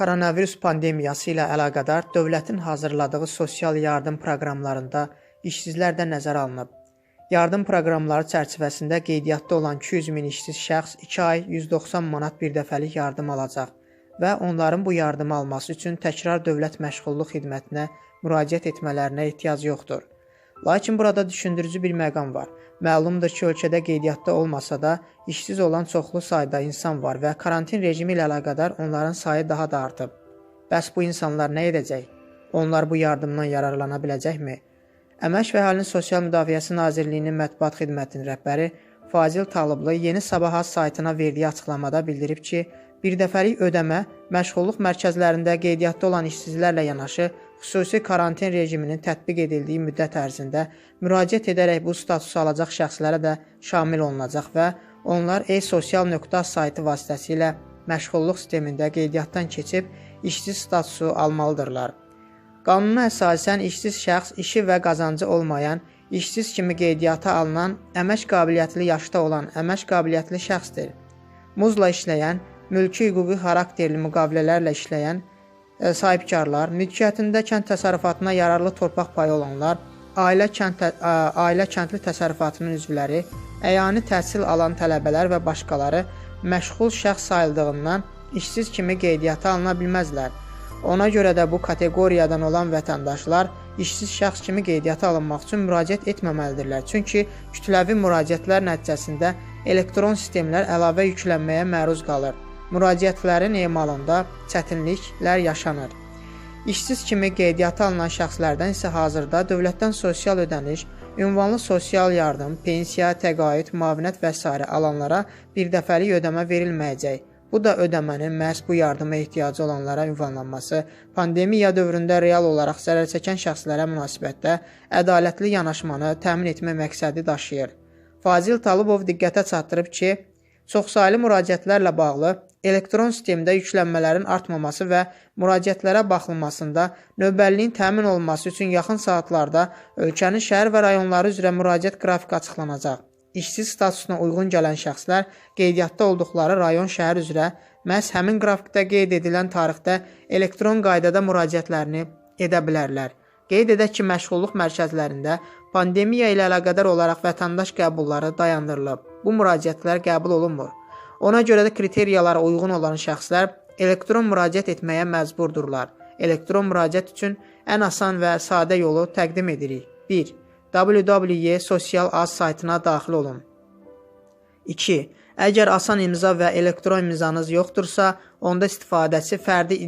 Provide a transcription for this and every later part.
Koronavirus pandemiyası ilə əlaqədar dövlətin hazırladığı sosial yardım proqramlarında işsizlər də nəzərə alınıb. Yardım proqramları çərçivəsində qeydiyyatda olan 200 min işsiz şəxs 2 ay 190 manat birdəfəlik yardım alacaq və onların bu yardımı alması üçün təkrar dövlət məşğulluq xidmətinə müraciət etmələrinə ehtiyac yoxdur. Lakin burada düşündürücü bir məqam var. Məlumdur ki, ölkədə qeydiyyatda olmasa da işsiz olan çoxlu sayda insan var və karantin rejimi ilə əlaqədar onların sayı daha da artıb. Bəs bu insanlar nə edəcək? Onlar bu yardımdan yararlana biləcəkmi? Əmək və Əhalinin Sosial Müdafiəsi Nazirliyinin mətbuat xidmətinin rəhbəri Fazil Talıblı Yeni Sabah saytına verdiyi açıqlamada bildirib ki, birdəfəlik ödəmə məşğulluq mərkəzlərində qeydiyyatda olan işsizlərlə yanaşı xüsusi karantin rejiminin tətbiq edildiyi müddət ərzində müraciət edərək bu statusu alacaq şəxslərə də şamil olunacaq və onlar e-sosial.az saytı vasitəsilə məşğulluq sistemində qeydiyyatdan keçib işsiz statusu almalıdırlar. Qanuna əsasən işsiz şəxs işi və qazancı olmayan, işsiz kimi qeydiyyata alınan, əmək qabiliyyətli yaşda olan əmək qabiliyyətli şəxsdir. Muzla işləyən, mülki hüquqi xarakterli müqavilələrlə işləyən ə, e, sahibkarlar, mülkiyyətində kənd təsərrüfatına yararlı torpaq payı olanlar, ailə kənd ə, ailə kəndli təsərrüfatının üzvləri, əyani təhsil alan tələbələr və başqaları məşğul şəxs sayıldığından işsiz kimi qeydiyyata alına bilməzlər. Ona görə də bu kateqoriyadan olan vətəndaşlar işsiz şəxs kimi qeydiyyata alınmaq üçün müraciət etməməlidirlər. Çünki kütləvi müraciətlər nəticəsində elektron sistemlər əlavə yüklənməyə məruz qalır. Müraciətlərin emalında çətinliklər yaşanır. İşsiz kimi qeydiyyata alınan şəxslərdən isə hazırda dövlətdən sosial ödəniş, ünvanlı sosial yardım, pensiya, təqaüd, müavinət və s. alanlara birdəfəlik ödəmə verilməyəcək. Bu da ödəmənin məhz bu yardıma ehtiyacı olanlara ünvanlanması, pandemiya dövründə real olaraq zərər çəkən şəxslərə münasibətdə ədalətli yanaşmanı təmin etmə məqsədi daşıyır. Fazil Talıbov diqqətə çatdırıb ki, çoxsaylı müraciətlərlə bağlı elektron sistemdə yüklənmələrin artmaması və müraciətlərə baxılmasında növbəliliyin təmin olunması üçün yaxın saatlarda ölkənin şəhər və rayonları üzrə müraciət qrafiki açıqlanacaq. İşsiz statusuna uyğun gələn şəxslər qeydiyyatda olduqları rayon, şəhər üzrə məhz həmin qrafikdə qeyd edilən tarixdə elektron qaydada müraciətlərini edə bilərlər. Qeyd edək ki, məşğulluq mərkəzlərində pandemiya ilə əlaqədar olaraq vətəndaş qəbulları dayandırılıb. Bu müraciətlər qəbul olunmur. Ona görə də kriteriyalara uyğun olan şəxslər elektron müraciət etməyə məcburdurlar. Elektron müraciət üçün ən asan və sadə yolu təqdim edirik. 1 www sosial az saytına daxil olun. 2. Əgər asan imza və elektron imzanız yoxdursa, onda istifadəçi fərdi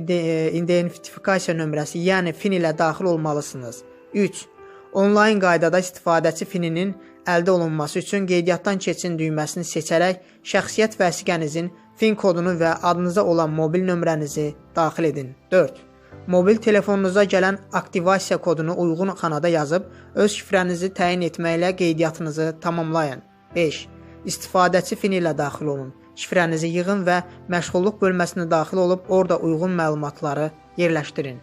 identifikasiya nömrəsi, yəni FIN ilə daxil olmalısınız. 3. Onlayn qaydada istifadəçi FIN-inin əldə olunması üçün qeydiyyatdan keçin düyməsini seçərək şəxsiyyət vəsiqənizin FIN kodunu və adınıza olan mobil nömrənizi daxil edin. 4. Mobil telefonunuza gələn aktivasiya kodunu uyğun xanada yazıb öz şifrənizi təyin etməklə qeydiyyatınızı tamamlayın. 5. İstifadəçi fin ilə daxil olun. Şifrənizi yığın və məşğulluq bölməsinə daxil olub orada uyğun məlumatları yerləşdirin.